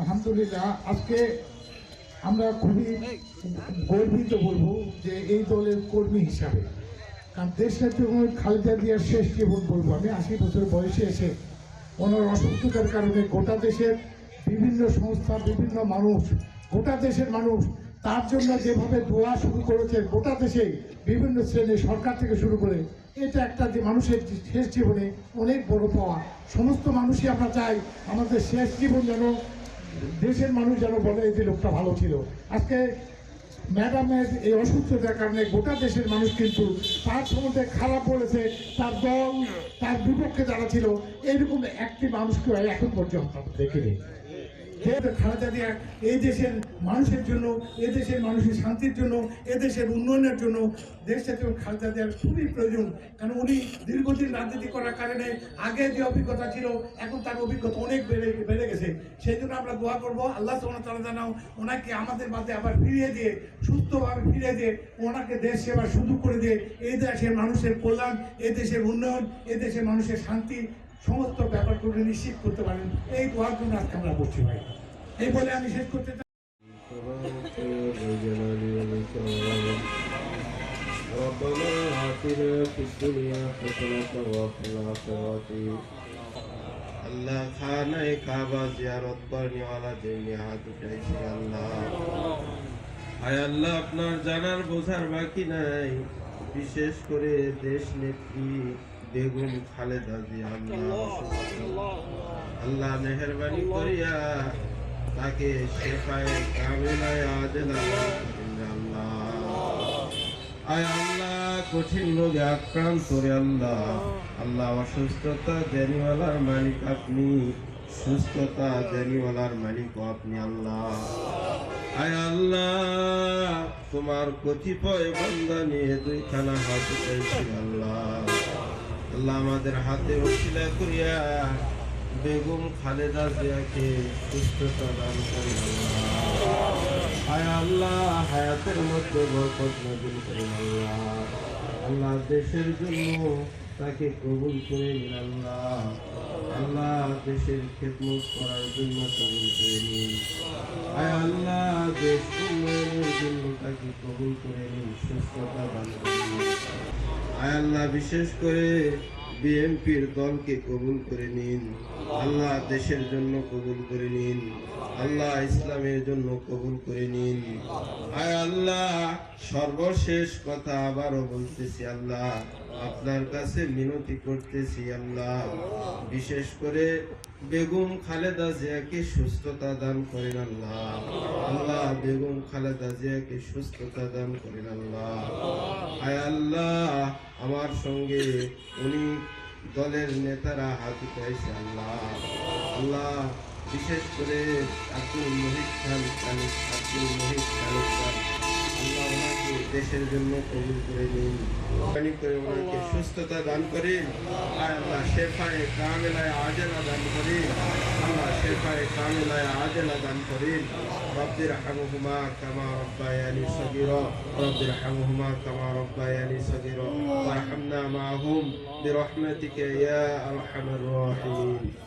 আলহামদুলিল্লাহ, আজকে আমরা খুবই গর্বিত বলব যে এই দলের কর্মী হিসাবে। কারণ দেশ নেত্রী খালেদা জিয়ার শেষ জীবন বলব আমি, আশি বছর বয়সে এসে ওনার অসুস্থতার কারণে গোটা দেশের বিভিন্ন সংস্থা, বিভিন্ন মানুষ, গোটা দেশের মানুষ তার জন্য যেভাবে দোয়া শুরু করেছে, গোটা দেশে বিভিন্ন শ্রেণি সরকার থেকে শুরু করে, এটা একটা যে মানুষের শেষ জীবনে অনেক বড় পাওয়া। সমস্ত মানুষই আমরা চাই আমাদের শেষ জীবন যেন দেশের মানুষ যেন বলে যে লোকটা ভালো ছিল। আজকে ম্যাডামের এই অসুস্থতার কারণে গোটা দেশের মানুষ কিন্তু তার সম্বন্ধে খারাপ বলেছে, তার দল, তার বিপক্ষে যারা ছিল, এইরকম একটি মানুষকে এখন পর্যন্ত দেখিনি। খালেদা জিয়া এই দেশের মানুষের জন্য এ দেশের মানুষের শান্তির জন্য এ দেশের উন্নয়নের জন্য দেশটা তো খালেদা জিয়ার খুবই প্রয়োজন। কারণ উনি দীর্ঘদিন রাজনীতি করার কারণে আগে যে অভিজ্ঞতা ছিল, এখন তার অভিজ্ঞতা অনেক বেড়ে বেড়ে গেছে। সেই জন্য আমরা দোয়া করব, আল্লাহ তালা জানাও ওনাকে আমাদের মাঝে আবার ফিরিয়ে দিয়ে, সুস্থভাবে ফিরিয়ে দিয়ে, ওনাকে দেশ সেবার সুযোগ করে দিয়ে, এই দেশের মানুষের কল্যাণ, এই দেশের উন্নয়ন, এই দেশের মানুষের শান্তি সমস্ত ব্যাপারগুলো নিশ্চিত করতে পারেন এই দোয়ার জন্য আজকে আমরা বলছি ভাই এই বলে আমি শেষ করতে চাই ربنا آتنا في الدنيا حسنة وفي الآخرة আল্লাহ খানায় কাবা জিয়ারত করনেওয়ালাদের নিয়ে হাত উঠাইছি আল্লাহ হায় আল্লাহ আপনার জানার বোঝার বাকি নাই বিশেষ করে দেশ নেত্রী বেগম খালেদা জিয়া আল্লাহ আল্লাহ মেহরবানি করিয়া তাকে শেফায় কামেলায় আল্লাহ। আয় আল্লাহ কঠিন রোগে আক্রান্ত রে আল্লাহ। আল্লাহ অসুস্থতা দেনিওয়ালার মালিক আপনি। সুস্থতা দেনিওয়ালার মালিক আপনি আল্লাহ। আয় আল্লাহ তোমার কতিপয় বান্দা নিয়ে দুইখানা হাত উঠাইছি আল্লাহ। আল্লাহ আমাদের হাতে ওসিলা করিয়া বেগম খালেদা জিয়াকে সুস্থতা দান করেন হায় আল্লাহ, হায়াতের মধ্যে বরকত নাজিল করেন আল্লাহ। আল্লাহ দেশের জন্য তাকে কবুল করে নিন আল্লাহ। আল্লাহ দেশের খেদমত করার জন্য কবুল করে নিন। হায় আল্লাহ, দেশ উন্নয়নের জন্য তাকে কবুল করে নিন, সুস্থতা দান করে আল্লাহ বিশেষ করে বিএনপির দলকে কবুল করে নিন। আল্লাহ দেশের জন্য কবুল করে নিন। আল্লাহ ইসলামের জন্য কবুল করে নিন। আয় আল্লাহ, সর্বশেষ কথা আবারও বলতেছি আল্লাহ। আপনার কাছে মিনতি করতেছি আল্লাহ। বিশেষ করে বেগম খালেদা জিয়াকে সুস্থতা দান করেন আল্লাহ। আল্লাহ বেগম খালেদা জিয়াকে সুস্থতা দান করেন আল্লাহ। আয় আল্লাহ, আমার সঙ্গে উনি দলের নেতারা হাত উঠাইছে আল্লাহ। আল্লাহ, বিশেষ করে আব্দুল মহিদ খান আব্দুল মহিদ খান। আল্লাহ ওনাকে দেশের জন্য কবুল করে নিন মেহরবানি করে ওনাকে সুস্থতা দান করেন আর আল্লাহ শেফায়ে কামেলায় আজলা দান করেন আল্লাহ শেফায়ে কামেলায় আজলা দান করেন رب ارحمهما كما ربياني صغيرا رب ارحمهما كما ربياني صغيرا وارحمنا معهم برحمتك يا ارحم الراحمين